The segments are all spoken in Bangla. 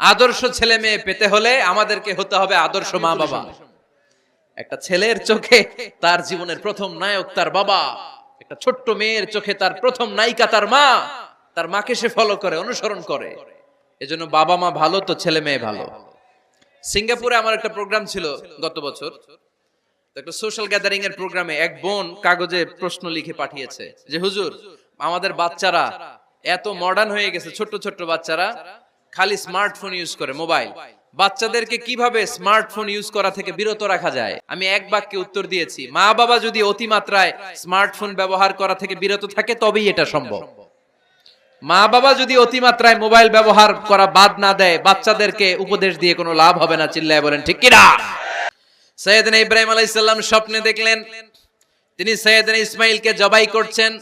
আদর্শ ছেলে মেয়ে পেতে হলে আমাদেরকে হতে হবে আদর্শ মা বাবা। একটা ছেলের চোখে তার জীবনের প্রথম নায়ক তার বাবা একটা ছোট্ট মেয়ের চোখে তার প্রথম নায়িকা তার মা তার মাকে সে ফলো করে অনুসরণ করে। এজন্য বাবা মা ভালো তো ছেলে মেয়ে ভালো। সিঙ্গাপুরে আমার একটা প্রোগ্রাম ছিল গত বছর। একটা সোশ্যাল গ্যাদারিং এর প্রোগ্রামে এক বোন কাগজে প্রশ্ন লিখে পাঠিয়েছে যে হুজুর আমাদের বাচ্চারা এত মডার্ন হয়ে গেছে ছোট্ট ছোট্ট বাচ্চারা খালি স্মার্টফোন ইউজ করে, মোবাইল। বাচ্চাদেরকে কীভাবে স্মার্টফোন ইউজ করা থেকে বিরত রাখা যায়? আমি এক বাক্যে উত্তর দিয়েছি, মা বাবা যদি অতিমাত্রায় স্মার্টফোন ব্যবহার করা থেকে বিরত থাকে, তবেই এটা সম্ভব। মা বাবা যদি অতিমাত্রায় মোবাইল ব্যবহার করা বাদ না দেয়, বাচ্চাদেরকে উপদেশ দিয়ে কোনো লাভ হবে না, চিল্লায় বলেন, ঠিক কিনা সৈয়দনা ইব্রাহিম আলাইসাল্লাম স্বপ্নে দেখলেন, তিনি সৈয়দনা ইসমাইলকে জবাই করছেন।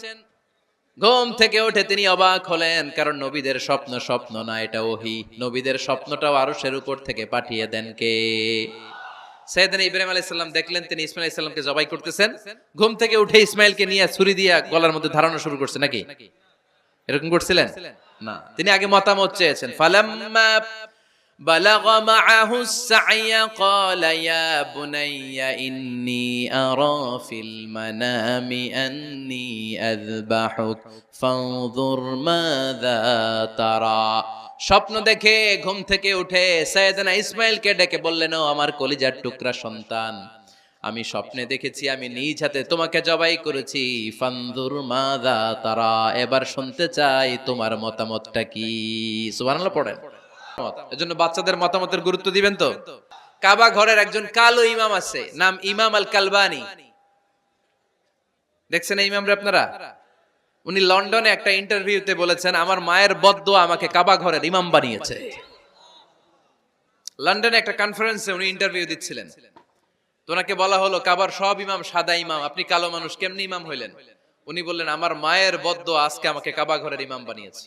ঘুম থেকে উঠে তিনি অবাক হলেন, কারণ নবীদের স্বপ্ন স্বপ্ন না, এটা ওহি। নবীদের স্বপ্নটাও আরশের উপর থেকে পাঠিয়ে দেন কে? সেদিন ইব্রাহিম আলাইসাল্লাম দেখলেন, তিনি ইসমাইল আলাইসাল্লামকে জবাই করতেছেন। ঘুম থেকে উঠে ইসমাইলকে নিয়ে ছুরি দিয়ে গলার মধ্যে ধারণা শুরু করছে, নাকি? এরকম করছিলেন? না। তিনি আগে মতামত চেয়েছেন, ফালাম্মা بلغ معه السعي قال يا بني إني أرى في المنام أني أذبحك فانظر ماذا ترى স্বপ্ন দেখে ঘুম থেকে উঠে সৈয়দনা ইসমাইলকে ডেকে বললেন ও আমার কলিজার টুকরা সন্তান আমি স্বপ্নে দেখেছি আমি নিজ হাতে তোমাকে জবাই করেছি ফান্দুর মাদা তারা এবার শুনতে চাই তোমার মতামতটা কি সুবহানাল্লাহ পড়েন এজন্য বাচ্চাদের মতামতের গুরুত্ব দিবেন তো। কাবা ঘরের একজন কালো ইমাম আছে, নাম ইমাম আল কালবানি দেখছেন এই ইমামরা আপনারা? উনি লন্ডনে একটা ইন্টারভিউতে বলেছেন, আমার মায়ের বদ্দ আমাকে কাবা ঘরের ইমাম বানিয়েছে। লন্ডনে একটা কনফারেন্সে উনি ইন্টারভিউ দিচ্ছিলেন। তো ওনাকে বলা হলো, কাবার সব ইমাম সাদা ইমাম, আপনি কালো মানুষ, কেমনি ইমাম হইলেন? উনি বললেন, আমার মায়ের বদ্দ আজকে আমাকে কাবা ঘরের ইমাম বানিয়েছে।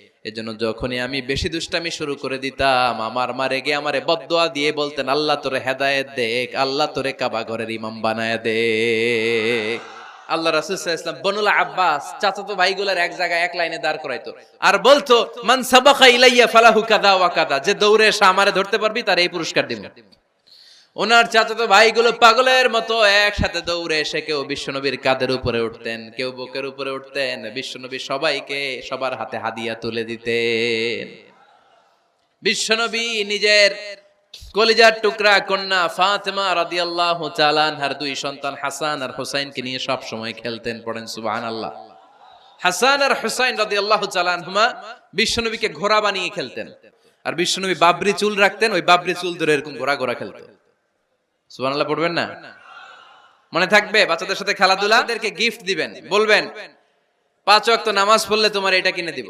এজন্য যখনই আমি বেশি দুষ্টামি শুরু করে দিতাম, আমার মা রেগে আমারে বদদোয়া দিয়ে বলতেন, আল্লাহ তোরে হেদায়েত দেখ, আল্লাহ তোরে কাবা ঘরের ইমাম বানায় দে আল্লাহ রাসূল সাল্লাল্লাহু আলাইহি ওয়াসাল্লাম বনুল আব্বাস, চাচাতো ভাইগুলোর এক জায়গায় এক লাইনে দাঁড় করাইতো। আর বলতো, মান সাবাকা ইলাইয়া ফালাহু কাদা ওয়া কাদা যে দৌড়ে এসে আমারে ধরতে পারবি, তার এই পুরস্কার দিব। ওনার চাচাতো ভাইগুলো পাগলের মতো একসাথে দৌড়ে এসে কেউ বিশ্বনবীর কাদের উপরে উঠতেন, কেউ বুকের উপরে উঠতেন, বিশ্বনবী সবাইকে সবার হাতে হাদিয়া তুলে দিতেন। বিশ্বনবী নিজের কলিজার টুকরা কন্যা ফাতেমা রাদিয়াল্লাহু তাআলা আনহার দুই সন্তান হাসান আর হুসাইনকে নিয়ে সব সময় খেলতেন, পড়েন সুবহানাল্লাহ। হাসান আর হুসাইন রাদিয়াল্লাহু তাআলা আনহুমা বিশ্বনবীকে ঘোড়া বানিয়ে খেলতেন। আর বিশ্বনবী বাবরি চুল রাখতেন, ওই বাবরি চুল ধরে এরকম ঘোরা ঘোড়া খেলতেন। সুবহানাল্লাহ পড়বেন না? মনে থাকবে বাচ্চাদের সাথে খেলাধুলা? তাদেরকে গিফট দিবেন। বলবেন পাঁচ ওয়াক্ত নামাজ পড়লে তোমার এটা কিনে দিব।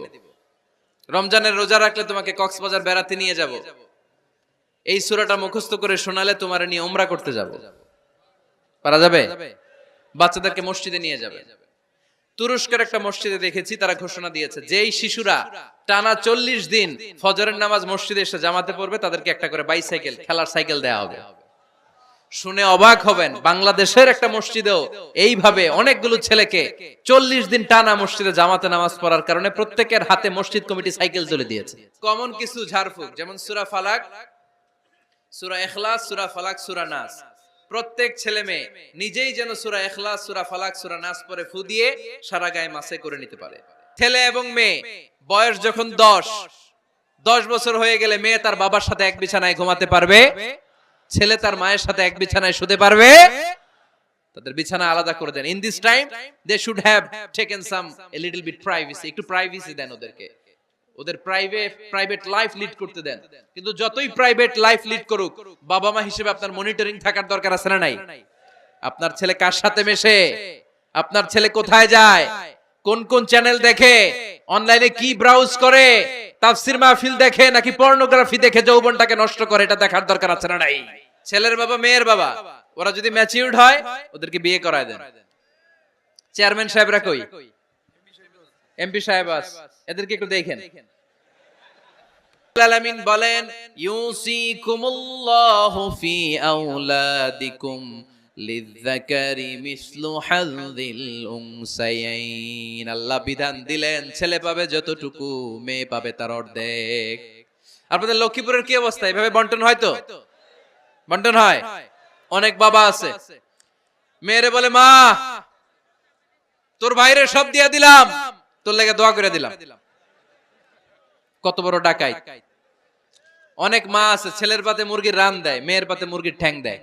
রমজানের রোজা রাখলে তোমাকে কক্সবাজার বেড়াতে নিয়ে যাব। এই সূরাটা মুখস্থ করে শোনালে তোমার নিয়ে ওমরা করতে যাব। পারা যাবে? বাচ্চাদেরকে মসজিদে নিয়ে যাবে। তুরস্কের একটা মসজিদে দেখেছি তারা ঘোষণা দিয়েছে যেই শিশুরা টানা চল্লিশ দিন ফজরের নামাজ মসজিদে এসে জামাতে পড়বে তাদেরকে একটা করে বাইসাইকেল খেলার সাইকেল দেওয়া হবে। শুনে অবাক হবেন, বাংলাদেশের একটা মসজিদেও এইভাবে অনেকগুলো ছেলেকে চল্লিশ দিন টানা মসজিদে জামাতে নামাজ পড়ার কারণে প্রত্যেকের হাতে মসজিদ কমিটি সাইকেল তুলে দিয়েছে। কমন কিছু ঝাড়ফুঁক, যেমন সুরা ফালাক, সুরা এখলাস সুরা ফালাক, সুরা নাস। প্রত্যেক ছেলে মেয়ে নিজেই যেন সুরা এখলাস সুরা ফালাক, সুরা নাস পরে ফু দিয়ে সারা গায়ে মাসে করে নিতে পারে। ছেলে এবং মেয়ে, বয়স যখন দশ দশ বছর হয়ে গেলে মেয়ে তার বাবার সাথে এক বিছানায় ঘুমাতে পারবে। ছেলে তার মায়ের সাথে এক বিছানায় শুতে পারবে? তাদের বিছানা আলাদা করে দেন। In this time they should have taken some a little bit privacy একটু প্রাইভেসি দেন ওদেরকে। ওদের প্রাইভেট প্রাইভেট লাইফ লিড করতে দেন। কিন্তু যতই প্রাইভেট লাইফ লিড করুক বাবা মা হিসেবে আপনার মনিটরিং থাকার দরকার আছে না নাই? আপনার ছেলে কার সাথে মেশে? আপনার ছেলে কোথায় যায়? কোন কোন চ্যানেল দেখে? অনলাইনে কি ব্রাউজ করে? তাফসির মাহফিল দেখে নাকি পর্নোগ্রাফি দেখে যৌবনটাকে নষ্ট করে, এটা দেখার দরকার আছে না নাই? ছেলের বাবা, মেয়ের বাবা, ওরা যদি ম্যাচিউরড হয়, ওদেরকে বিয়ে করায় দেন। চেয়ারম্যান সাহেবরা কই? এমপি সাহেব আস, এদেরকে একটু দেখেন। আলামিন বলেন, ইউসিকুমুল্লাহু ফি আওলাদিকুম আল্লাহ বিধান দিলেন, ছেলে পাবে যতটুকু, মেয়ে পাবে তার অর্ধেক। আপনাদের লক্ষ্মীপুরের কি অবস্থা? এভাবে বন্টন হয় তো? বন্টন হয়? অনেক বাবা আছে। মেয়েরে বলে, মা, তোর ভাইরে সব দিয়া দিলাম, তোর লেগে দোয়া করে দিলাম। কত বড় ডাকাই। অনেক মা আছে, ছেলের পাতে মুরগির রান দেয়, মেয়ের পাতে মুরগির ঠ্যাং দেয়।